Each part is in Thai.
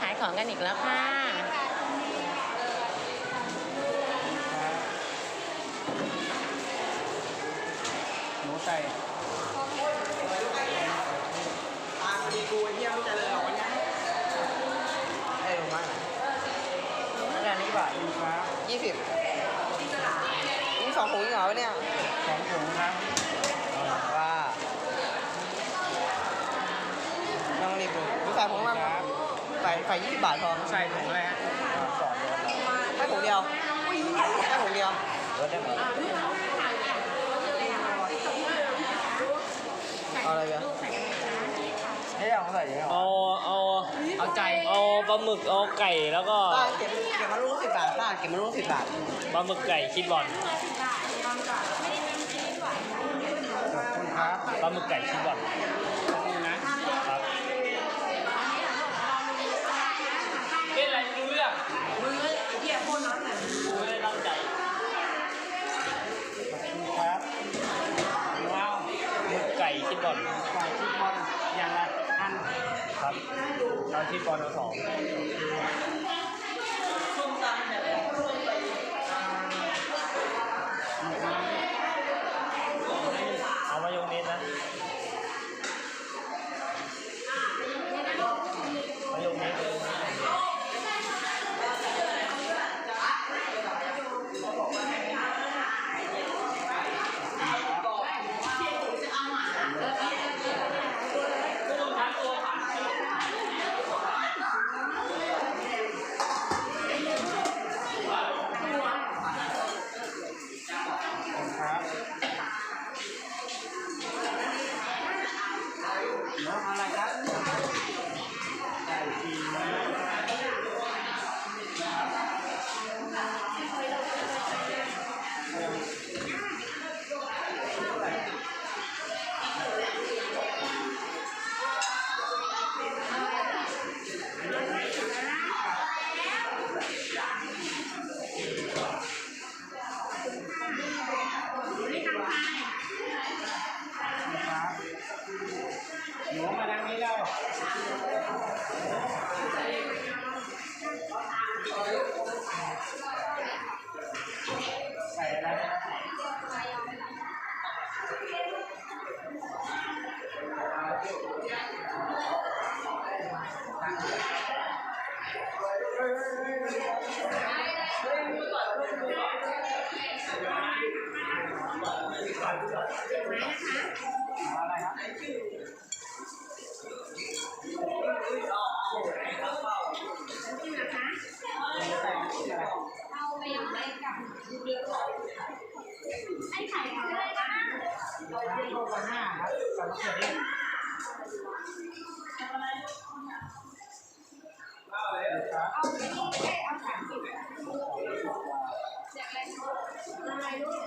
ขายของกันอีกแล้วค่ะ หนูใส่ตาพอดีกูไอ้เหี้ยไม่เจริญหรอกวันเนี้ยให้ลงมาหน่อยอันนี้นี้บาทดูครับยี่สิบนี่สองถุงเหรอวะเนี่ยสองถุงครับว่าต้องรีบดูดูใส่ถุงมา ใส่ใส่ยี่สิบบาทพอใส่ถุงอะไรฮะสองโดนแล้วแค่ถุงเดียวแค่ถุงเดียวรถได้ไหมเอาอะไรกันให้เอาใส่ยังไงเอาเอาเอาใจเอาปลาหมึกเอาไก่แล้วก็ป้าเก็บเก็บมาลูกสิบบาทป้าเก็บมาลูกสิบบาทปลาหมึกไก่คิดบอลขอบคุณครับปลาหมึกไก่คิดบอล ตอนที่ปอนสอง โลละห้าครับกับมะเขือเทศครับเอาไปนี่ได้เอาสามสิบจากอะไรอะไรลูก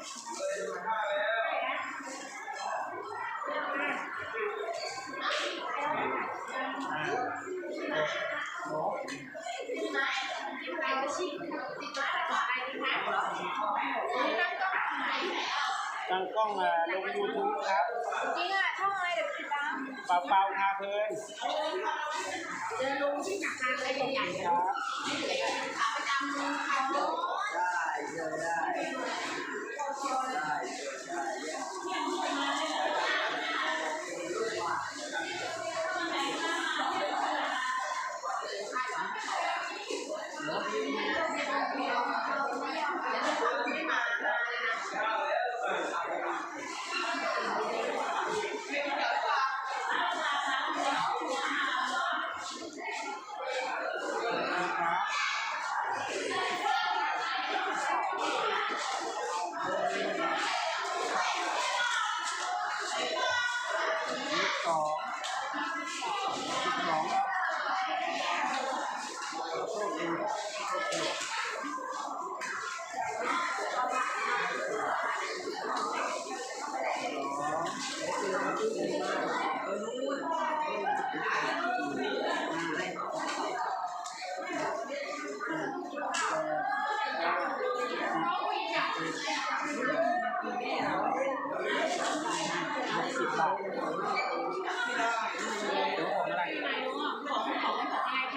หนู ไปก็ชิมติดมาต่อไปนะคะตั้งกล้องไหนตั้งกล้องอะลงยูทูบครับ จริงอะช่องอะไรเดี๋ยวติดตาม เปล่าเปล่าพาเพลิน เดินลงที่จักรานอะไรใหญ่ๆครับขาประจำเลยค่ะได้ได้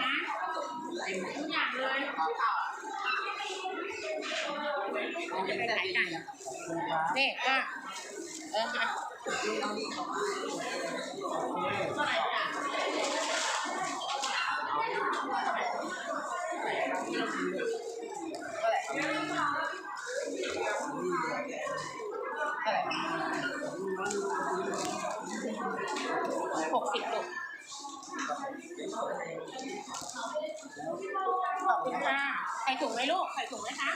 นะทุกอย่างเลยจะไปไนี่ก็เออค่หกสิบลูก ขอบคุณค่ะใส่ถุงไหมลูกใส่ถุงไหมคะ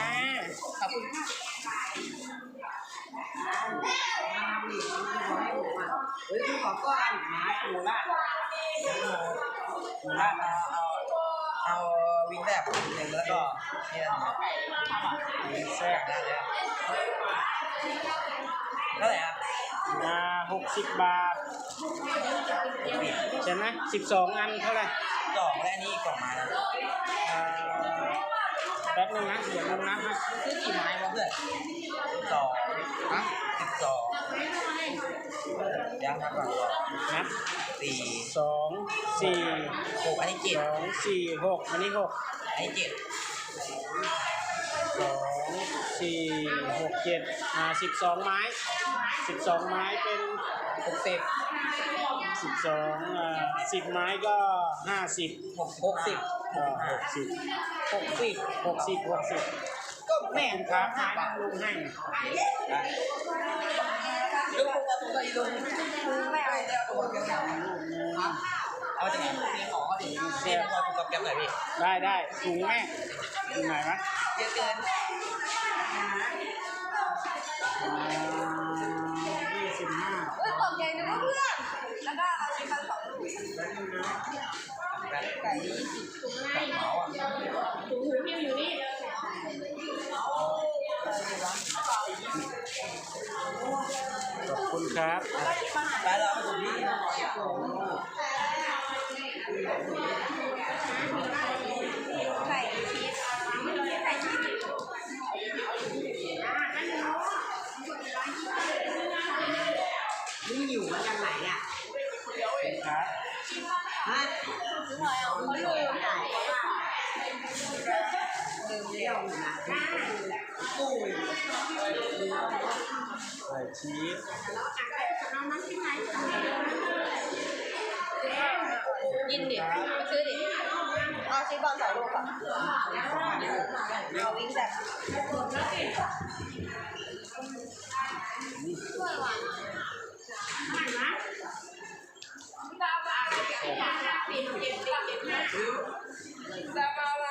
อ่าขอบคุณค่ะเฮ้ยขอก้อนหมาหมูราดหมูราดเอา เอาวิงแบบหนึ่งแล้วก็เนี่ยแทรกได้เลยเท่าไหร่ครับอ่าหกสิบบาทใช่ไหมสิบสองอันเท่าไหร่กล่องและนี่กล่องมาอ่า แป๊บนึงนะเดี๋ยวนึงนะฮะซื้อกี่ไม้มาเพื่อนสองฮะสิบสองยังครับก่อนก่อนนับสี่สองสี่หกอันนี้เจ็ดสองสี่หกอันนี้หกอันนี้เจ็ด สองสี่หกเจ็ดอ่าสิบสองไม้สิบสองไม้เป็นหกสิบสิบสองอ่าสิบไม้ก็ห้าสิบหกหกสิบอ่าหกสิบหกสิบหกสิบหกสิบก็แม่งคครัรับบให้ลุงให้ลุงเอาตัวอีลุงไม่เอาเดี๋ยวตัวกัน เอาจากไหนเรียนหมอดิเรียนพอถูกกับแก๊ปหน่อยพี่ได้ได้ถุงแม่ถุงไหนวะเยอะเกิน ชี้ยินดิซื้อดิเอาชิ้บอลสองลูกอะเอาวิ่งแบบปิดเจ็ดเจ็ดเจ็ดห้าจะเอาอะไร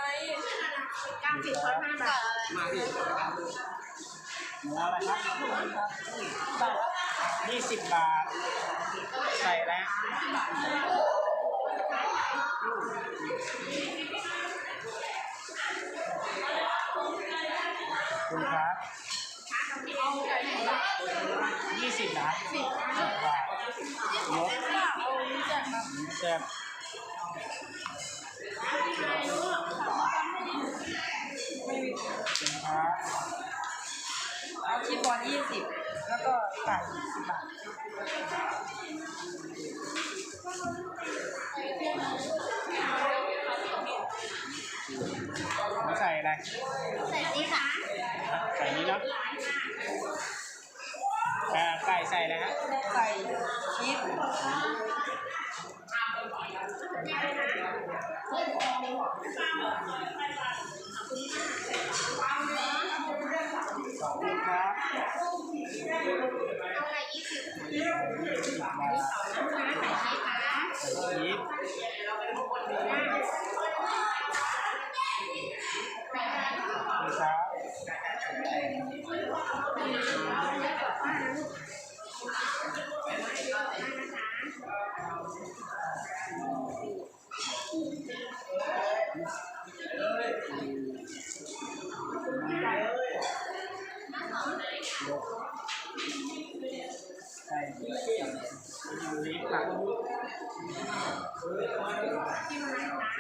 ก้าสิบคนห้าบาท มาดิเนื้ออะไรครับยี่สิบบาท ใส่แล้วคุณครับยี่สิบนะสิบบาทนกแซ่บ แล้วก็ไก่สิบบาทใส่อะไร ใส่นี่ค่ะใส่นี้เนาะอ่าไก่ใส่อะไรฮะไก่ชีส เอาอะไรยี่สิบสิบบาทใส่ชีสค่ะใส่ชีสคุณครับ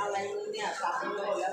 อะไรเนี่ยสามโลแล้ว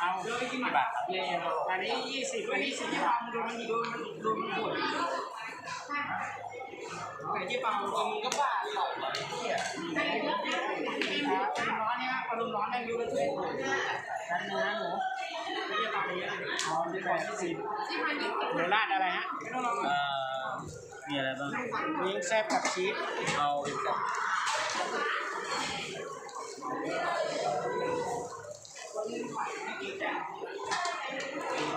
เอาเลือกไปกี่บาทอันนี้ยี่สิบอันนี้สิบยี่ปังดูมันดูมันดูมันปวดแต่ยี่ปังตัวมึงก็บ้าเลยร้อนเนี่ยอามณ์ร้อนแรงยูกระเทยนั่นน้ะหนูไม่ได้ปังเยอะอ๋อยี่ปังยี่สิบเดี๋ยวราดอะไรฮะเอ่อมีอะไรบ้างยิงแซ่บกับชีสเอาอีกกับ 对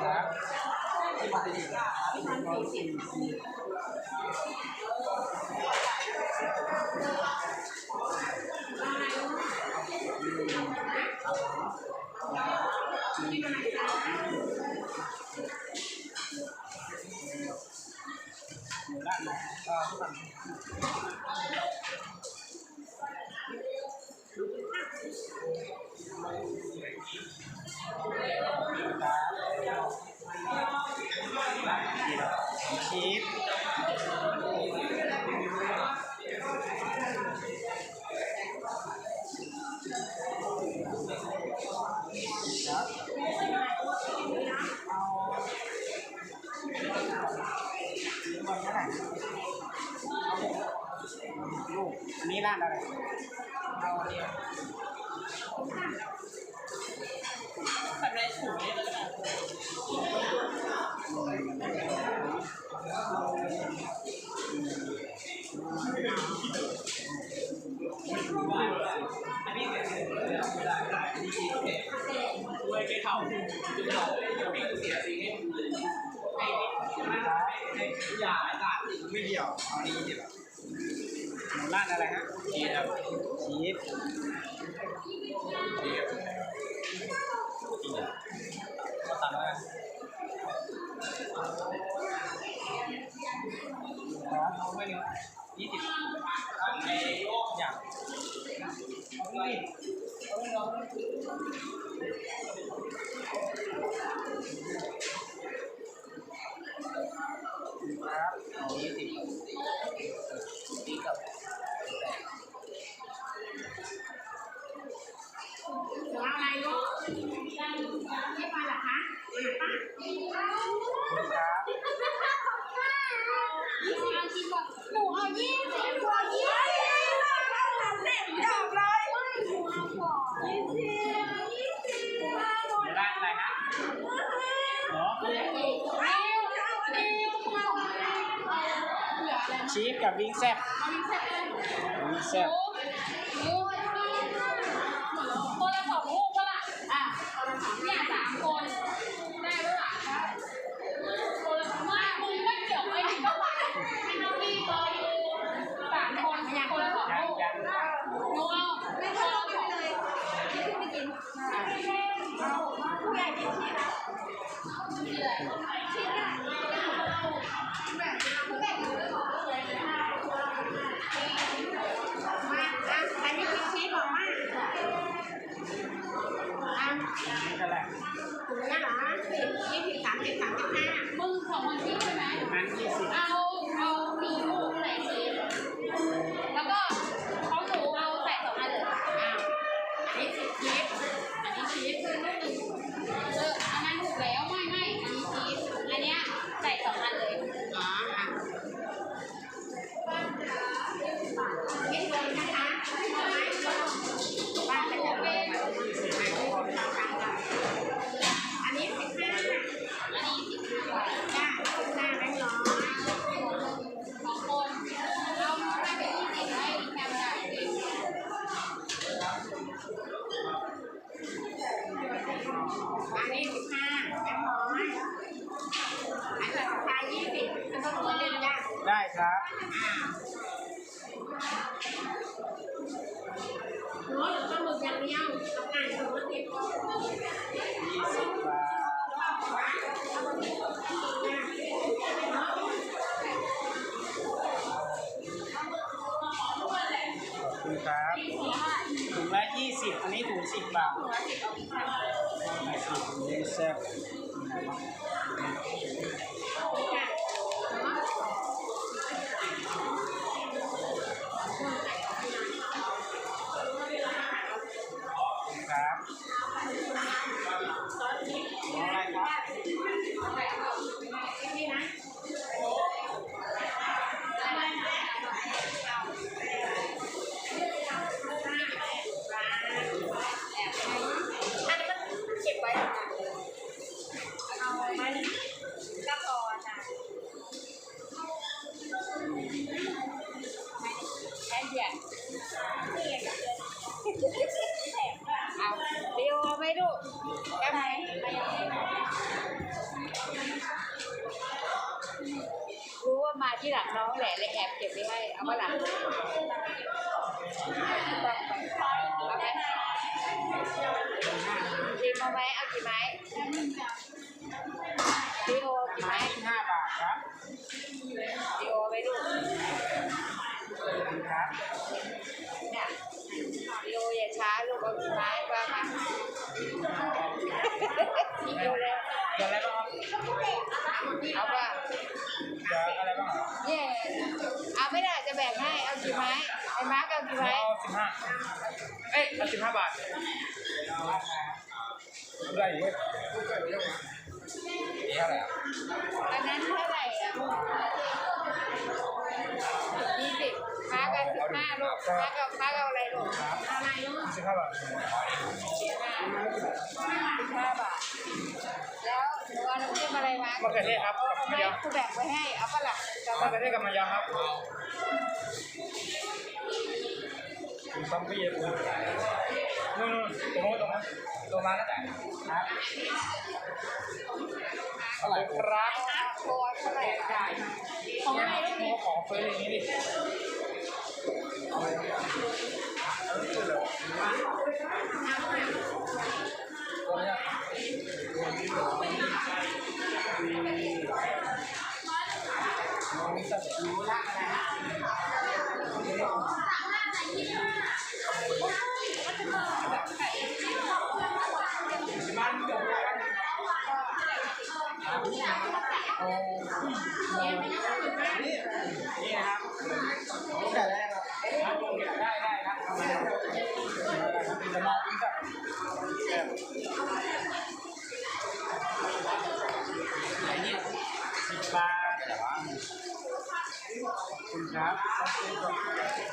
呀，你买人家啊，你穿自己。 ไม่เดียวเอานี้ดีกว่าหนูราดอะไรฮะชีสครับชีสก็ตามนร้เอาไม่เนื้อยี่สิบเอาไอ้อย่างเอาไปเอาไปเอาครับเอายี่สิบนี่กับหนูเอาอะไรลูกไม่ไป เหรอคะอะป้าครั ราดอะไรฮะหรอชีฟกับวิงแซ่บเอาอีกสักอันวิงแซ่บคนละสองลูกก็ละอะเนี่ยสามคน ถุงเนี้ยเหรอสิบยี่สิบสามสิบสามสิบห้ามึงของมันที่ใช่ไหมนั้นยี่สิบ เอา เอาสี่ลูกาทขอบคุณครับถุงละยี่สิบอันนี้ถุงสิบบาทสิบถุงนี้แซ่บไหนวะ เนี่ยดีโออย่าช้าลูกเอากี่ไม้ว่ามาอีกอยู่เลยเดี๋ยวอะไรบ้างเอาป่ะเดี๋ยวอะไรบ้างเนี่ยเอาไม่ได้จะแบ่งให้ เอากี่ไม้ไอ้มาร์กเอากี่ไม้เอาสิบห้าเอ้ยเอาสิบห้าบาทได้อยู่นี่เท่าไหร่อะอันนั้นเท่าไหร่อะ ยี่สิบมาร์กเอาสิบห้าลูกมาร์กเอามาร์กเอาอะไรลูกเอาอะไรลูกสิบห้าบาทสิบห้าสิบห้าบาท แล้วหนูเอาน้ำจิ้มอะไรมาร์กมะเขือเทศครับกับเอามะไว้ยมกูแบ่งไว้ให้ เอาปะล่ะจะมะมาเขือเทศกับมะยมครับคุณซัมปี้คุณนู่นนู่นตรงนู้นตรงนั้นตัวมาตั้งแต่ครับเท่าไหร่ครับตัวเท่าไหร่จ่ายของอะไรลูกนี่ของเฟรนอย่างนี้ดิตัวเนี้ยนี่นะครับ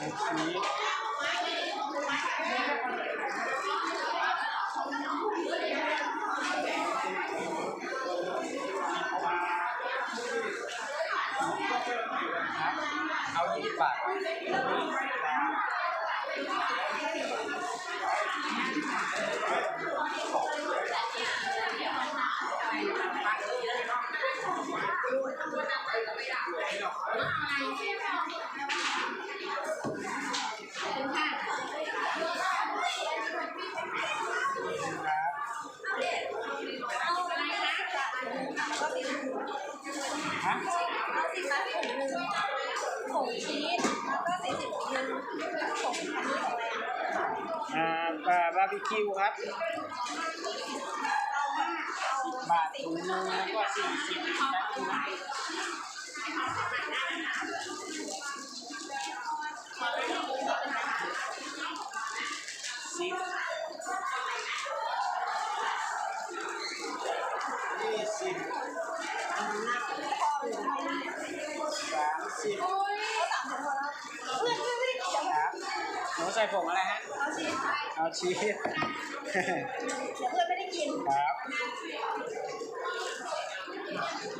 ชีครับเอายี่สิบบาท ถุงหนึ่งผงชีสแล้วก็สี่สิบหนึ่งผงอันนี้ของอะไรอะอ่าบาบาร์บีคิวครับเอาห้าเอาบาทถุงหนึงแล้วก็สี่สิบแพ็คถุงสิบ รับหนูใส่ผงอะไรฮะ เอาชีสไปเอาชีสเดี๋ยวเพื่อนไม่ได้กิน ครับสิบ